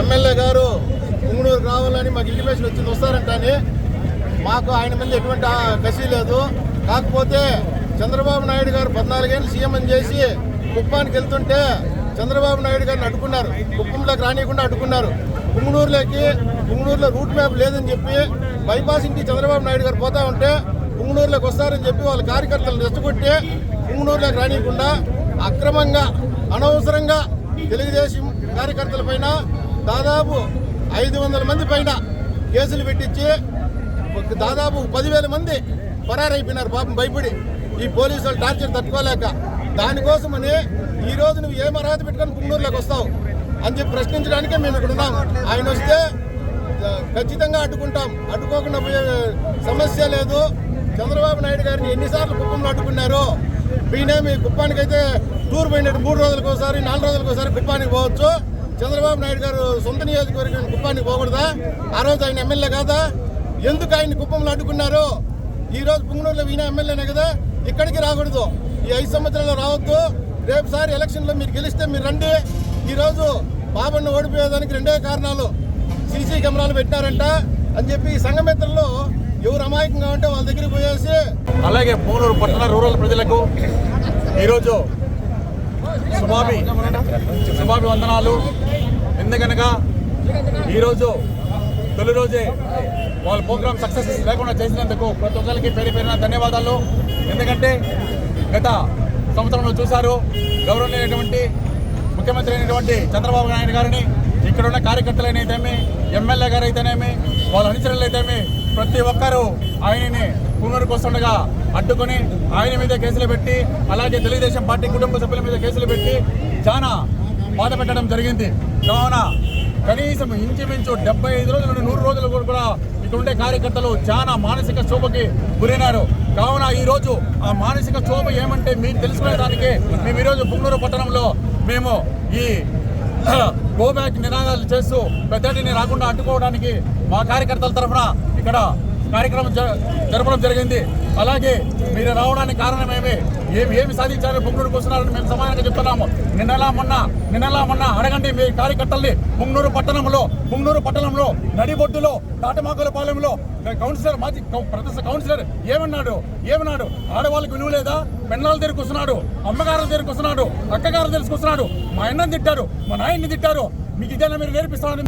MLA గారు పుంగనూరు రావాలని మాకు ఇంటిమేషన్ వచ్చింది. వస్తారంటని మాకు ఆయన మీద ఎటువంటి కసి లేదు. కాకపోతే చంద్రబాబు నాయుడు గారు పద్నాలుగేళ్ళు సీఎం అని చేసి కుప్పానికి వెళ్తుంటే చంద్రబాబు నాయుడు గారిని అడ్డుకున్నారు. కుప్పంలోకి రానియకుండా అడ్డుకున్నారు. పుంగనూరులోకి పుంగనూరులో రూట్ మ్యాప్ లేదని చెప్పి బైపాస్ ఇంటి చంద్రబాబు నాయుడు గారు పోతా ఉంటే పుంగనూరులోకి వస్తారని చెప్పి వాళ్ళ కార్యకర్తలు రెచ్చగొట్టి పుంగనూరులోకి రానియకుండా అక్రమంగా అనవసరంగా తెలుగుదేశం కార్యకర్తల పైన దాదాపు ఐదు వందల మంది పైన కేసులు పెట్టించి దాదాపు పదివేల మంది పరారైపోయినారు పాపం భయపడి. ఈ పోలీసులు టార్చర్ తట్టుకోలేక. దానికోసమని ఈ రోజు నువ్వు ఏం అర్హత పెట్టుకొని పుంగనూరులోకి వస్తావు అని చెప్పి ప్రశ్నించడానికే మేము ఇక్కడ ఉన్నాం. ఆయన వస్తే ఖచ్చితంగా అడ్డుకుంటాం. అడ్డుకోకుండా పోయే సమస్య లేదు. చంద్రబాబు నాయుడు గారిని ఎన్నిసార్లు కుప్పంలో అడ్డుకున్నారు? ఈయన మీ కుప్పానికి అయితే టూర్ పోయినట్టు మూడు రోజులకు ఒకసారి నాలుగు రోజులకు ఒకసారి కుప్పానికి పోవచ్చు. చంద్రబాబు నాయుడు గారు సొంత నియోజకవర్గం కుప్పానికి పోకూడదా? ఆ రోజు ఆయన ఎమ్మెల్యే కాదా? ఎందుకు ఆయన కుప్పంలో అడ్డుకున్నారు? ఈ రోజు పుంగనూరులో ఈయన ఎమ్మెల్యేనే కదా? ఇక్కడికి రాకూడదు. ఈ ఐదు సంవత్సరాలు రావద్దు. రేపు సారి ఎలక్షన్లో మీరు గెలిస్తే మీరు రండి. ఈ రోజు బాబన్న ఓడిపోయేదానికి రెండే కారణాలు. సీసీ కెమెరాలు పెట్టినారంట. అని చెప్పి ఈ సంఘమిత్రుల్లో ఎవరు అమాయకంగా ఉంటే వాళ్ళ దగ్గరికి పోయేసి అలాగే పూనూరు పట్టణ రూరల్ ప్రజలకు ఈరోజు శుభాభి సుభాభి వందనాలు. ఎందుకనగా ఈరోజు తొలి రోజే వాళ్ళ ప్రోగ్రామ్ సక్సెస్ లేకుండా చేసినందుకు ప్రతి ఒక్కరికి పేరు పేరున ధన్యవాదాలు. ఎందుకంటే గత సంవత్సరంలో చూశారు గౌరవనీయమైనటువంటి ముఖ్యమంత్రి అయినటువంటి చంద్రబాబు నాయుడు గారిని ఇక్కడ ఉన్న కార్యకర్తలైతేమి ఎమ్మెల్యే గారు అయితేనేమి వాళ్ళ అనుచరులు అయితేమి ప్రతి ఒక్కరూ ఆయనని పూనూరుకు వస్తుండగా అడ్డుకొని ఆయన మీద కేసులు పెట్టి అలాగే తెలుగుదేశం పార్టీ కుటుంబ సభ్యుల మీద కేసులు పెట్టి చాలా బాధ పెట్టడం జరిగింది. కావున కనీసం ఇంచుమించు డెబ్బై ఐదు రోజుల నుండి నూరు రోజులు కూడా ఇక్కడ ఉండే కార్యకర్తలు చాలా మానసిక శోభకి గురైనారు. కావున ఈరోజు ఆ మానసిక శోభ ఏమంటే మీరు తెలుసుకునేదానికి మేము ఈరోజు పుంగూరు పట్టణంలో మేము ఈ గోబ్యాక్ నినాదాలు చేస్తూ పెద్దటిని రాకుండా అడ్డుకోవడానికి మా కార్యకర్తల తరఫున ఇక్కడ కార్యక్రమం జ- జరపడం జరిగింది. అలాగే మీరు రావడానికి కారణమేమి? ఏమి ఏమి సాధించారు పుంగనూరుకు వస్తున్నారని మేము సమానంగా చెప్తున్నాము. నిన్నలా మొన్న నిన్నలా మొన్న అడగండి మీ కార్యకర్తల్ని. పుంగనూరు పట్టణంలో పుంగనూరు పట్టణంలో నడిబొడ్డులో తాటమాకుల పాలెంలో కౌన్సిలర్ మాజీ కౌ- కౌన్సిలర్ ఏమన్నాడు? ఏమన్నాడు? ఆడవాళ్ళకి విలువ లేదా? పెన్నాల దగ్గరికి వస్తున్నాడు. అమ్మగారుల దగ్గరికి వస్తున్నాడు. అక్కగారు తెలుసుకొస్తున్నాడు మా అన్నని తిట్టారు. మా నాయన్ని తిట్టారు. మీకు ఇదేనా మీరు నేర్పిస్తామని